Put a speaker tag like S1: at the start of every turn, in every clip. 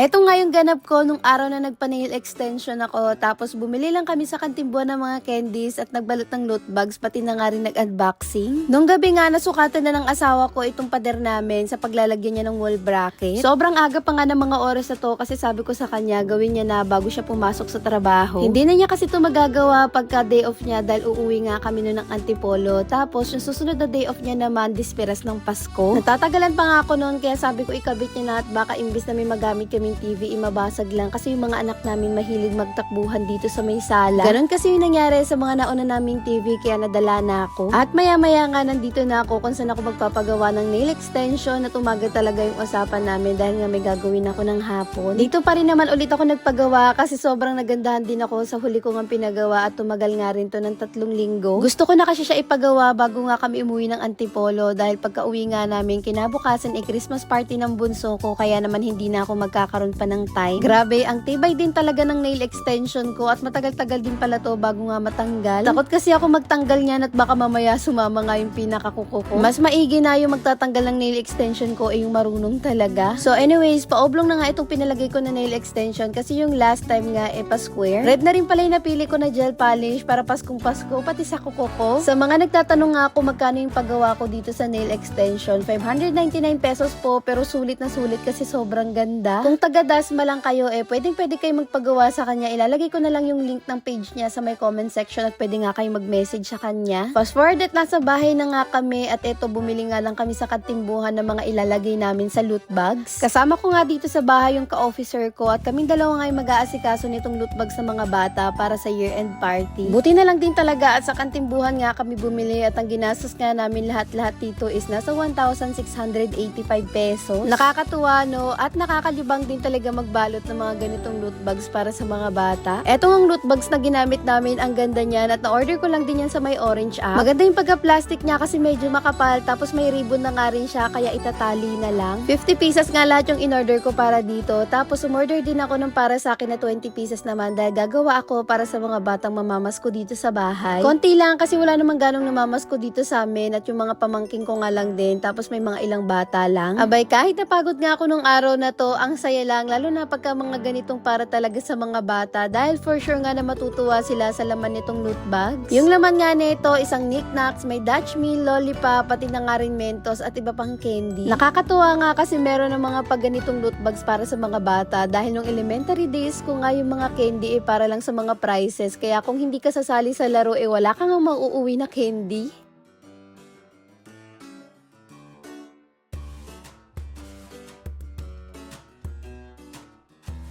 S1: Eto nga yung ganap ko nung araw na nagpa-nail extension ako. Tapos bumili lang kami sa kantimbuan ng mga candies at nagbalot ng loot bags pati na nga rin nag-unboxing. Nung gabi nga nasukatan na ng asawa ko itong pader namin sa paglalagyan niya ng wall bracket. Sobrang aga pa nga ng mga oras na to kasi sabi ko sa kanya gawin niya na bago siya pumasok sa trabaho. Hindi na niya kasi ito magagawa pagka day off niya dahil uuwi nga kami noon ng antipolo. Tapos yung susunod na day off niya naman disperas ng Pasko. Natatagalan pa nga ako noon kaya sabi ko ikabit niya na at baka imbis na may magamit kaming TV, imabasag lang kasi yung mga anak namin mahilig magtakbuhan dito sa may sala. Ganon kasi yung nangyari sa mga nauna naming TV kaya nadala na ako. At maya-maya nga nandito na ako kung saan ako magpapagawa ng nail extension at umaga talaga yung usapan namin dahil nga may gagawin ako ng hapon. Dito pa rin naman ulit ako nagpagawa kasi sobrang nagandahan din ako sa huli ko nga pinagawa at tumagal nga rin to ng tatlong linggo. Gusto ko na kasi siya ipagawa bago nga kami umuwi ng Antipolo dahil pagka uwi nga namin kinabukasan ay Christmas party ng bunso ko kaya naman hindi na ako magkakaroon pa ng time. Grabe, ang tibay din talaga ng nail extension ko at matagal-tagal din pala to bago nga matanggal. Takot kasi ako magtanggal niyan at baka mamaya sumama nga yung pinakakuko ko. Mas maigi na yung magtatanggal ng nail extension ko ay yung marunong talaga. So anyways, paoblong na nga itong pinalagay ko na nail extension kasi yung last time nga eh pa-square. Red na rin pala yung napili ko na gel polish para Paskong Pasko pati sa kuko ko. Sa mga nagtatanong nga ako magkano yung paggawa ko dito sa nail extension, 599 pesos po pero sulit na sulit kasi sobrang ganda. Kung taga Dasma lang kayo eh, pwedeng pwede kayo magpagawa sa kanya. Ilalagay ko na lang yung link ng page niya sa may comment section at pwede nga kayo mag-message sa kanya. Fast forward at nasa bahay na nga kami at eto bumili nga lang kami sa katimbuhan ng mga ilalagay namin sa loot bags. Kasama ko nga dito sa bahay yung ka-officer ko at kaming dalawa nga yung mag-aasikaso nitong loot bag sa mga bata para sa year-end party. Buti na lang din talaga at sa kantimbuhan nga kami bumili at ang ginastos nga namin lahat-lahat dito is nasa 1,685 pesos. Nakakatuwa no at nakakalibang din talaga magbalot ng mga ganitong loot bags para sa mga bata. Eto ang loot bags na ginamit namin, ang ganda niyan at na-order ko lang din yan sa may orange app. Maganda yung pagka-plastic niya kasi medyo makapal tapos may ribbon na nga rin siya kaya itatali na lang. 50 pieces nga lahat yung in-order ko para dito. Tapos umorder din ako ng para sa akin na 20 pieces naman dahil gagawa ako para sa mga batang mamamas ko dito sa bahay. Konti lang kasi wala namang ganong namamas ko dito sa amin at yung mga pamangking ko nga lang din. Tapos may mga ilang bata lang. Abay kahit napagod nga ako nung araw na to, ang saya lang lalo na pagka mga ganitong para talaga sa mga bata dahil for sure nga na matutuwa sila sa laman nitong loot bags. Yung laman nga nito, isang knickknacks, may Dutch meal, lollipop, pati na nga rin mentos at iba pang candy. Nakakatuwa nga kasi meron ng mga pagganitong loot bags para sa mga bata dahil nung elementary days ko nga yung mga candy eh para lang sa mga prizes. Kaya kung hindi ka sasali sa laro eh wala kang mauuwi na candy.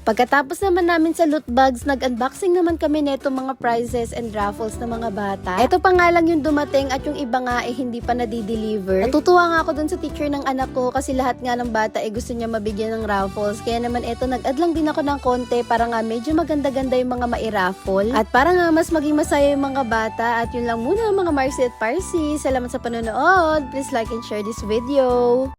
S1: Pagkatapos naman namin sa loot bags, nag-unboxing naman kami neto mga prizes and raffles ng mga bata. Ito pa nga lang yung dumating at yung iba nga eh hindi pa nadi-deliver. Natutuwa nga ako dun sa teacher ng anak ko kasi lahat nga ng bata eh gusto niya mabigyan ng raffles. Kaya naman eto nag-add din ako ng konti para nga medyo maganda-ganda yung mga mai-raffle. At para nga mas maging masaya yung mga bata at yun lang muna mga Marcy at Parsi. Salamat sa panonood. Please like and share this video.